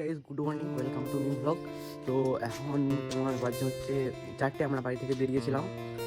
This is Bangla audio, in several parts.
Guys good morning welcome to new blog তো এখন তোমার বাজে হচ্ছে চারটে, আমরা বাড়ি থেকে বেরিয়েছিলাম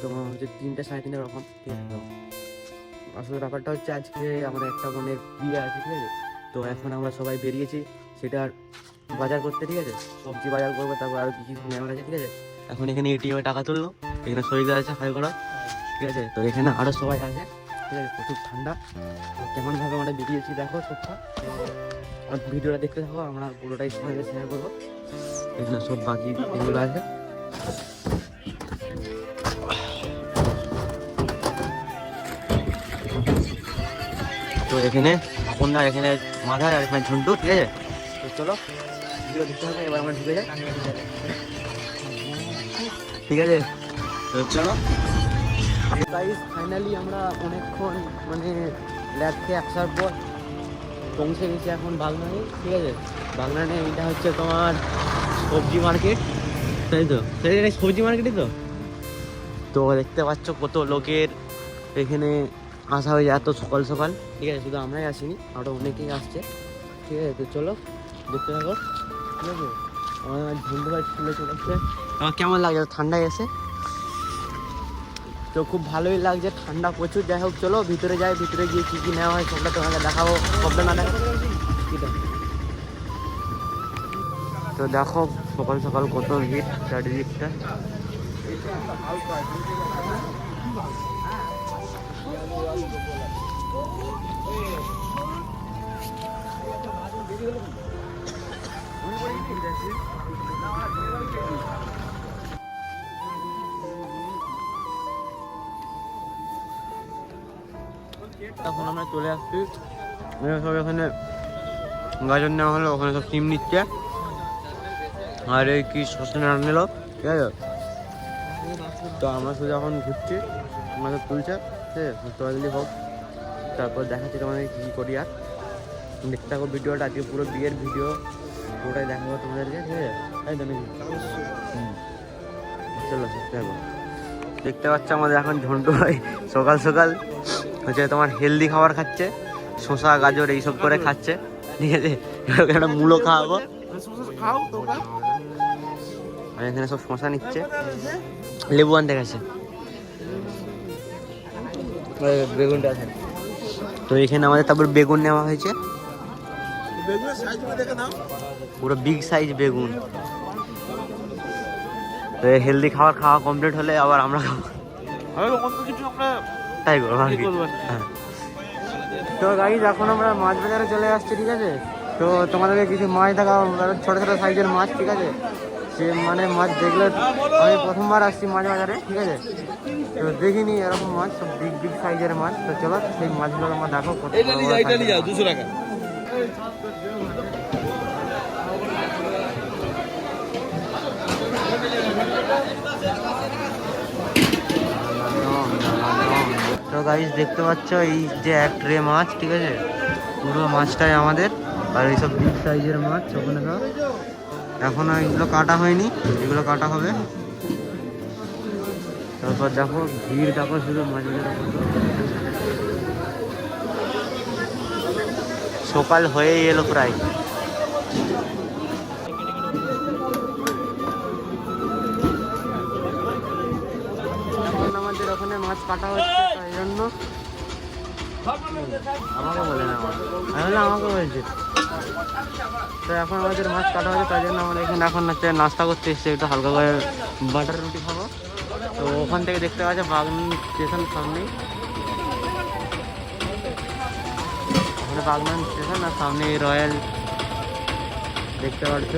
তো হচ্ছে তিনটে সাড়ে তিনটে রকম আসলে ব্যাপারটা হচ্ছে আজকে আমাদের একটা বোনের বিয়ে আছে, ঠিক আছে? তো এখন আমরা সবাই বেরিয়েছি সেটার বাজার করতে, ঠিক আছে? সবজি বাজার করব, তারপর আরও কিছু কিছু আছে, ঠিক আছে? এখন এখানে এটিএমে টাকা তুললো এখানে শরীর আছে হাই করা, ঠিক আছে? তো এখানে আরও সবাই আছে। আছে, প্রচুর ঠান্ডা। কেমনভাবে আমরা বেরিয়েছি দেখো সবটা। ভিডিওটা দেখতে থাকো, আমরা পুরোটাই সবাইকে শেয়ার করব। এখানে সব বাকি এগুলো আছে। তো এখানে আপনার এখানে মাথায় আর এখানে ঝুন্টু, ঠিক আছে? তো চলো, ভিডিও দেখতে হবে এবার আমরা ঢুকে যাই। ঠিক আছে? তো চলো। গাইস ফাইনালি আমরা অনেকক্ষণ মানে ল্যাব খেয়ে আসার পর পৌঁছে গেছি এখন বাগনানে, ঠিক আছে? বাগনানে এটা হচ্ছে তোমার সবজি মার্কেট তাই তো? এটা সবজি মার্কেটই তো? তো দেখতে পাচ্ছ কত লোকের এখানে আসা হয়ে যায় এত সকাল সকাল। ঠিক আছে, শুধু আমরাই আসিনি আরও অনেকেই আসছে। ঠিক আছে, তো চলো, দেখতে থাকো। ঠিক আছে? আমার ধন্যবাদ চলে আসছে। আমার কেমন লাগছে? ঠান্ডায় এসে তো খুব ভালোই লাগছে, ঠান্ডা প্রচুর। যাই হোক, চলো, ভিতরে যাই, ভিতরে গিয়ে কী কী নেওয়া হয় সবটা তোমাকে দেখাবো সবটা না দেখো? তো দেখো, সকাল সকাল কত ভিড় চারিদিকটা। তখন আমরা চলে আসছি। সব এখানে গাজর নেওয়া হলো, ওখানে সব সিম নিচ্ছে। আর এই কি শসা নাড়া নিল, ঠিক আছে? তো আমরা শুধু এখন ঘুরছি আমাদের তুলছে, ঠিক আছে? তোলাতুলি হোক। তারপর দেখাচ্ছি তোমাদের কী করি আর। দেখতে থাকো ভিডিওটা, আজকে পুরো বিয়ের ভিডিও। পুরোটাই দেখাবো তোমাদেরকে, ঠিক আছে? তাই তো নাকি। চলো দেখতে পাচ্ছ আমাদের এখন ঝন্টু ভাই, সকাল সকাল। হচ্ছে তোমার হেলদি খাবার খাচ্ছে শসা গাজর এইসব করে খাচ্ছে। ঠিক আছে? একটা মূলো খাওয়াবো। আর এখানে সব শসা নিচ্ছে। লেবু আনতে গেছে। বেগুনটা তো এখানে আমাদের তারপর বেগুন নেওয়া হয়েছে। পুরো বিগ সাইজ বেগুন। তো হেলদি খাবার খাওয়া কমপ্লিট হলে আবার আমরা খাব। তাই করব আর কি। হ্যাঁ। তো গাইজ এখন আমরা মাছ বাজারে চলে আসছি ঠিক আছে? তো তোমাদেরকে কিছু মাছ দেখাও ছোট ছোট সাইজের মাছ ঠিক আছে? সে মানে মাছ দেখলে আমি প্রথমবার আসছি মাছ বাজারে ঠিক আছে? তো দেখিনি এরকম মাছ সব বিগ বিগ সাইজের মাছ। তো চলো সেই মাছগুলো আমরা দেখো size এর মাছ। দুশো টাকা তো গাইস দেখতে পাচ্ছ এই যে এক ট্রে মাছ, ঠিক আছে? পুরো মাছটাই আমাদের। আর এইসব বিগ সাইজের মাছ, ওখানে সব। এখনও এগুলো কাটা হয়নি, এগুলো কাটা হবে। তারপর দেখো, ভিড় দেখো শুধু মাছ সকাল হয়েই এলো প্রায়। মাছ কাটা হচ্ছে তাই জন্য। আমাকে বলে না আমার আমি বললাম আমাকে বলছে। তো এখন আমাদের মাছ কাটা হচ্ছে তাই জন্য আমরা এখানে এখন হচ্ছে নাস্তা করতে এসেছি। একটু হালকা করে বাটার রুটি খাব। তো ওখান থেকে দেখতে বাগনি স্টেশন সামনেই। ওখানে বাগনান স্টেশন আর সামনে রয়্যাল দেখতে পাচ্ছ।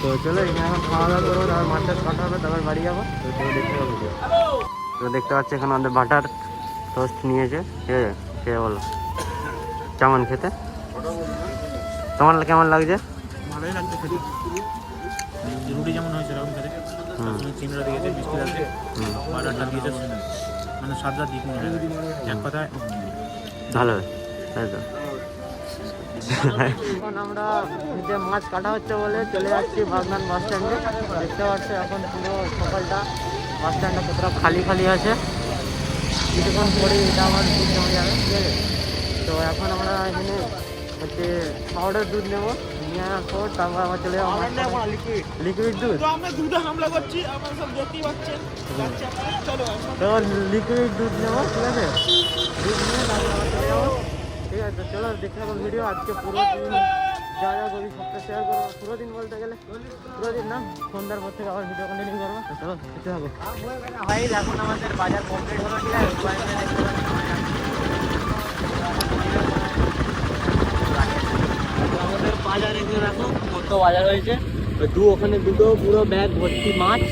তো চলো এখানে এখন খাওয়া দাওয়া করব তারপর মাছ কাটা হবে তারপর বাড়ি যাব। তো দেখতে পাবো। তো দেখতে পাচ্ছি এখানে আমাদের বাটার টোস্ট নিয়েছে। ঠিক আছে? খেয়ে বলো। কেমন খেতে? তোমার কেমন লাগছে? ভালোই লাগছে খেতে। রুটি যেমন হয়েছে এরকম খেতে। চিংড়া দিয়েছে মিষ্টি আছে বাটারটা দিয়েছে। মানে স্বাদটা দিক এক কথায় ভালো। তাই তো। এখন আমরা যে মাছ কাটা হচ্ছে বলে চলে যাচ্ছি বাগনান বাস স্ট্যান্ডে। দেখতে পাচ্ছি এখন পুরো সকালটা। বাস স্ট্যান্ডটা কতটা খালি খালি আছে? কিছুক্ষণ পরে এটা আমার দুধ জমে যাবে ঠিক আছে? তো এখন আমরা এখানে হচ্ছে পাউডার দুধ নেব নিয়ে আসার পর তারপর আমার চলে যাব আমরা লিকুইড দুধ? তো আমরা লিকুইড দুধ নেব ঠিক আছে? দুধ নিয়ে তারপর আবার চলে যাব ঠিক আছে? চলো থাকো ভিডিও আজকে পুরো দিন। যা যা করি সবটা শেয়ার করব পুরো দিন বলতে গেলে পুরো দিন না, সন্ধ্যার পর থেকে আবার ভিডিও কন্টিনিউ করব। চলো দেখতে থাকো ভাই, এখন আমাদের বাজার কমপ্লিট হলো, ঠিক আছে? বাজার এখানে রাখো কত বাজার হয়েছে। দু ওখানে দুটো পুরো ব্যাগ ভর্তি মাছ,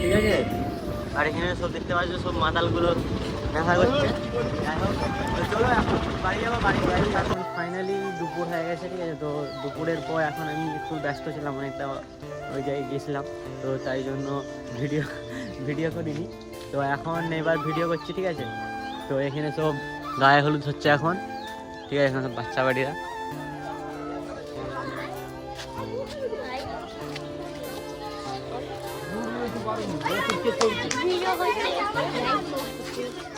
ঠিক আছে? আর এখানে সব দেখতে পাচ্ছ, সব মাতালগুলো দেখা করছে এখন ফাইনালি দুপুর হয়ে গেছে, ঠিক আছে? তো দুপুরের পর এখন আমি একটু ব্যস্ত ছিলাম, অনেকটা ওই জায়গায় গেছিলাম তো তাই জন্য ভিডিও ভিডিও করিনি। তো এখন এবার ভিডিও করছি, ঠিক আছে? তো এখানে সব গায়ে হলুদ হচ্ছে এখন, ঠিক আছে? এখানে সব বাচ্চা বাড়িরা ভিডিও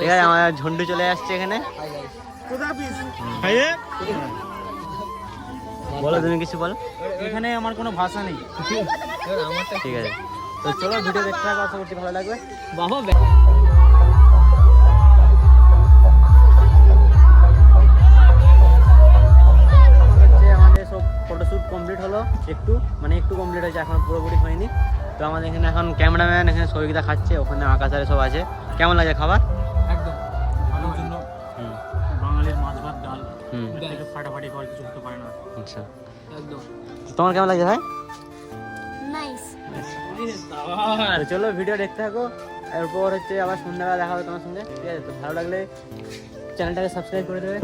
ঠিক আছে আমাদের ঝন্ডু চলে আসছে এখানে। বলো তুমি কিছু বলো। এখানে আমার কোনো ভাষা নেই। ঠিক আছে। তো চলো ভিডিও দেখতে থাকো আশা করছি ভালো লাগবে। বাবা হচ্ছে আমাদের সব ফটোশ্যুট কমপ্লিট হলো। একটু মানে একটু কমপ্লিট হয়েছে এখন পুরোপুরি তো আমাদের এখানে এখন ক্যামেরাম্যান এখানে সবিতা খাচ্ছে ওখানে আকাশারে সব আছে। কেমন লাগে খাবার? একদম ভালোর জন্য বাঙালির মাছ ভাত ডাল হুম। এর থেকে ফাটাফাটি করে কিছু হতে পারে না। আচ্ছা। একদম। তোমার কেমন লাগছে ভাই? চলো ভিডিও দেখতে থাকো। এরপর হচ্ছে আবার সন্ধ্যাবেলা দেখা হবে তোমার সঙ্গে ঠিক আছে? তো ভালো লাগলে চ্যানেলটাকে সাবস্ক্রাইব করে দেবে।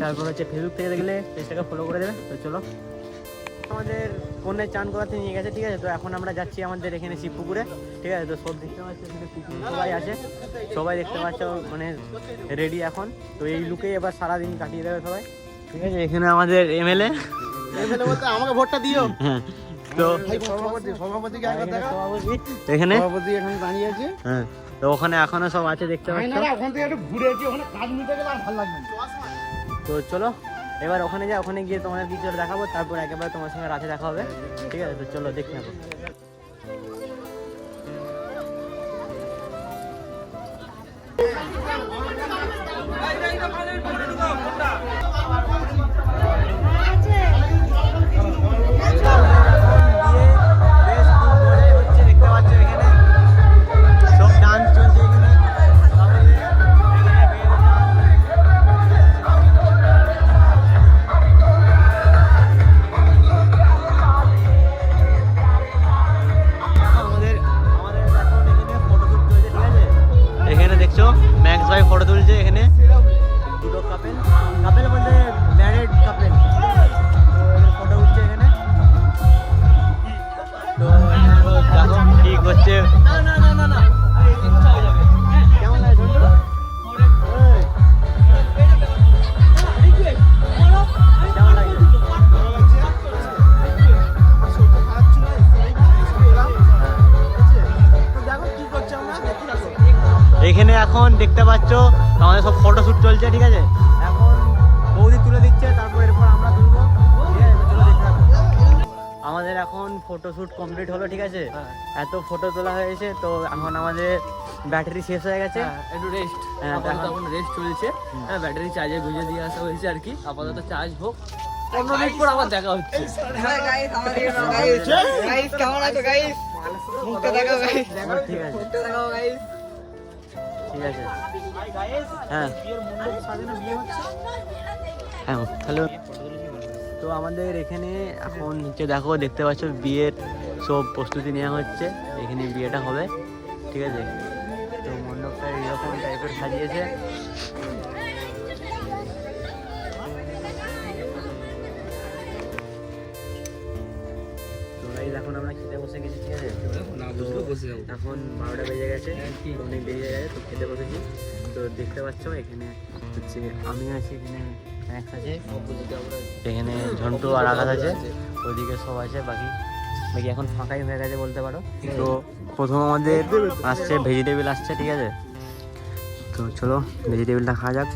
তারপর হচ্ছে ফেসবুক থেকে দেখলে পেজটাকে ফলো করে দেবে। তো চলো। আমাদের কন্যায় চান করাতে নিয়ে গেছে ঠিক আছে? তো এখন আমরা যাচ্ছি আমাদের এখানে শিবপুকুরে ঠিক আছে? তো সব দেখতে পাচ্ছ সবাই আছে। সবাই দেখতে পাচ্ছ মানে রেডি এখন। তো এই লুকেই এবার সারাদিন কাটিয়ে দেবে সবাই। ঠিক আছে? এখানে আমাদের এমএলএ আমাকে ভোটটা দিও। হ্যাঁ। তো এখানে সভাপতি এখানে? সভাপতি এখানে দাঁড়িয়ে আছে। হ্যাঁ। তো ওখানে এখনও সব আছে দেখতে পাচ্ছ। ওখান থেকে একটু ঘুরে ওখানে কাজ নিতে গেলে আর ভালো লাগবে তো চলো এবার ওখানে যা, ওখানে গিয়ে তোমাদের কিছু দেখাবো, তারপর একেবারে তোমার সঙ্গে রাতে দেখা হবে। ঠিক আছে, তো চলো দেখে নেব। দুটো কাপেল এখানে দেখতে পাচ্ছ আমাদের সব ফটো শুট চলছে ঠিক আছে? এখন বৌদি তুলে দিচ্ছে তারপর এরপর আমরা তুলবো। আমাদের এখন ফটো শুট কমপ্লিট হলো ঠিক আছে? এত ফটো তোলা হয়েছে তো এখন আমাদের ব্যাটারি শেষ হয়ে গেছে। একটু রেস্ট হ্যাঁ, আপাতত এখন- রেস্ট চলছে। হ্যাঁ ব্যাটারি চার্জে গুঁজে দিয়ে আসা হয়েছে আর কি। আপাতত চার্জ হোক। পনেরো মিনিট পর আবার দেখা হচ্ছে। ঠিক আছে। ঠিক আছে। হ্যাঁ। হ্যাঁ হ্যালো। তো আমাদের এখানে এখন হচ্ছে দেখো, দেখতে পাচ্ছ বিয়ের সব প্রস্তুতি নেওয়া হচ্ছে। এখানে বিয়েটা হবে, ঠিক আছে? তো মণ্ডপটা এরকম টাইপের সাজিয়েছে। এখন আমরা বসে গেছি ঠিক আছে? এখন বারোটা বেজে গেছে তো অনেক বেজে গেছে তো খেতে বসেছি। তো দেখতে পাচ্ছ এখানে হচ্ছে আমি আছি এখানে আছে এখানে ঝন্টু আর আকাশ আছে ওইদিকে সব আছে বাকি বাকি এখন ফাঁকাই হয়ে গেছে বলতে পারো। তো প্রথম আমাদের আসছে ভেজিটেবিল আসছে ঠিক আছে? তো চলো ভেজিটেবিলটা খাওয়া যাক।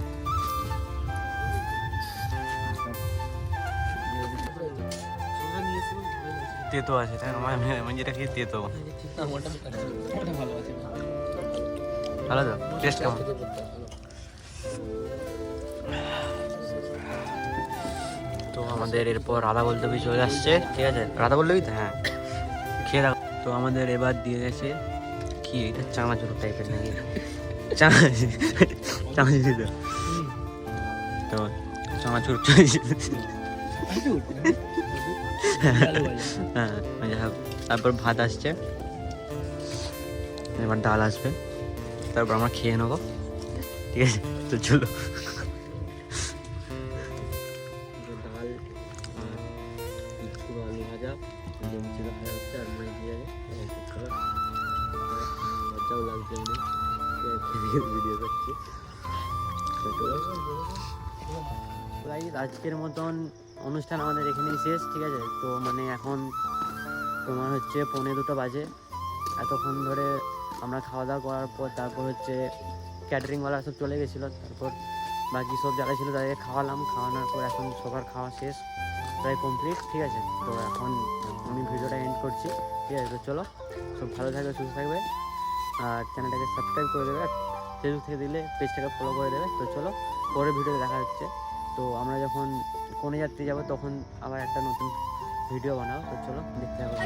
তেতো আছে, তাই আমার আমি যেটা খেয়ে তেতো। ভালো তো? টেস্ট কেমন? তো আমাদের এরপর রাধা বল্লভী চলে আসছে, ঠিক আছে? রাধা বল্লভী তো? হ্যাঁ। খেয়ে দেখো তো আমাদের এবার দিয়ে গেছে কি? এটা চানাচুর টাইপের নাকি? চানাচুর চানাচুর তো। চানাচুর চলেছে হ্যাঁ যাই তারপর ভাত আসছে। এবার ডাল আসবে। তারপর আমরা খেয়ে নেব। ঠিক আছে, তো চলো। ডাল পুরো আলু ভাজা ডিম ছিল ভাজা হচ্ছে ভিডিও করছি আজকের মতন অনুষ্ঠান আমাদের এখানেই শেষ, ঠিক আছে? তো মানে এখন তোমার হচ্ছে পৌনে দুটো বাজে। এতক্ষণ ধরে আমরা খাওয়া দাওয়া করার পর তারপর হচ্ছে ক্যাটারিংওয়ালা সব চলে গেছিল। তারপর বাকি সব যারা ছিল তাদেরকে খাওয়ালাম। খাওয়ানোর পর এখন সবার খাওয়া শেষ, প্রায় কমপ্লিট ঠিক আছে? তো এখন আমি ভিডিওটা এন্ড করছি, ঠিক আছে? তো চলো, সব ভালো থাকবে, সুস্থ থাকবে। আর চ্যানেলটাকে সাবস্ক্রাইব করে দেবে। ফেসবুক থেকে দিলে পেজটাকে ফলো করে দেবে। তো চলো, পরের ভিডিওতে দেখা হচ্ছে। তো আমরা যখন কোনে যাত্রী যাব তখন আবার একটা নতুন ভিডিও বানাবো। তো চলো দেখতে হবে